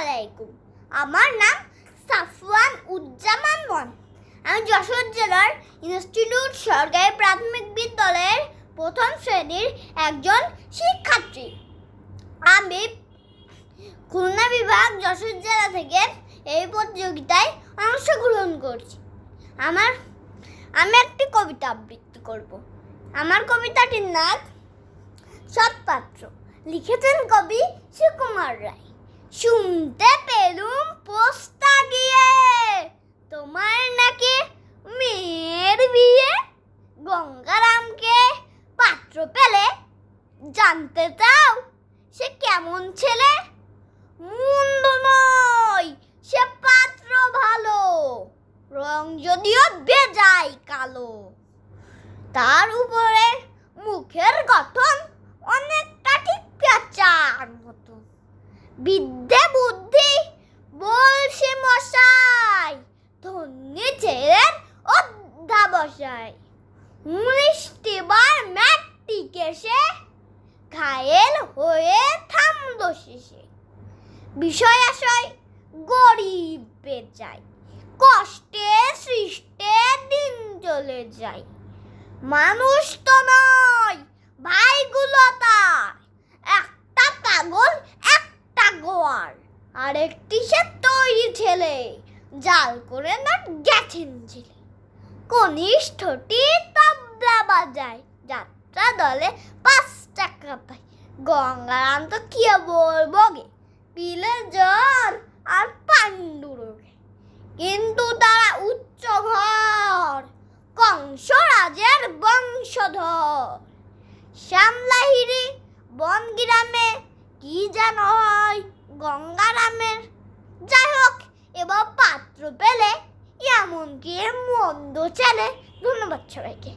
আলাইকুম। আমার নাম সাফওয়ান উজ্জামান মন আমি যশোর জেলার ইনস্টিটিউট সরকারি প্রাথমিক বিদ্যালয়ের প্রথম শ্রেণির একজন শিক্ষার্থী। আমি খুলনা বিভাগ যশোর জেলা থেকে এই প্রতিযোগিতায় অংশগ্রহণ করছি। আমার, আমি একটি কবিতা আবৃত্তি করব। আমার কবিতাটির নাম সৎপাত্র। লিখেছেন কবি সুকুমার রায়। শুনতে পেলুম পোস্তা গিয়ে তোমার নাকি মেয়ের বিয়ে? গঙ্গারামকে পাত্র পেলে? জানতে চাও? সে কেমন ছেলে? মন্দ নয়, সে পাত্র ভালো। রং যদিও বেজায় কালো। তার উপরে মুখের গঠন মতো বিদ্যে বুদ্ধি বলছে মশাই। ধন্যে ছেলের অধ্যাবসায় মিষ্টিবার ম্যাট্রিকে সে ঘায়েল হয়ে থামল শেষে। বিষয় আশয় গরিব বেজায় কষ্টে সৃষ্টে দিন চলে যায়। মানুষ তো নয় ভাইগুলো তার একটা পাগল একটা গোয়ার আরেকটি সে তৈরি ছেলে, জাল করে না গেছেন ছেলে কনিষ্ঠটি তবলা বাজায়, যাত্রা দলে পাঁচ টাকা পায়। গঙ্গারাম তো কি বলব গে পিলে জ্বর আর পাণ্ডু রোগে। কিন্তু তারা উচ্চ ঘর, কংসরাজের বংশধর। শ্যামলাহিরি বনগ্রামে কি যেন হয় গঙ্গারামের। যাই হোক এবার পাত্র পেলে এমন কি মন্দ চলে ধন্যবাদ সবাইকে।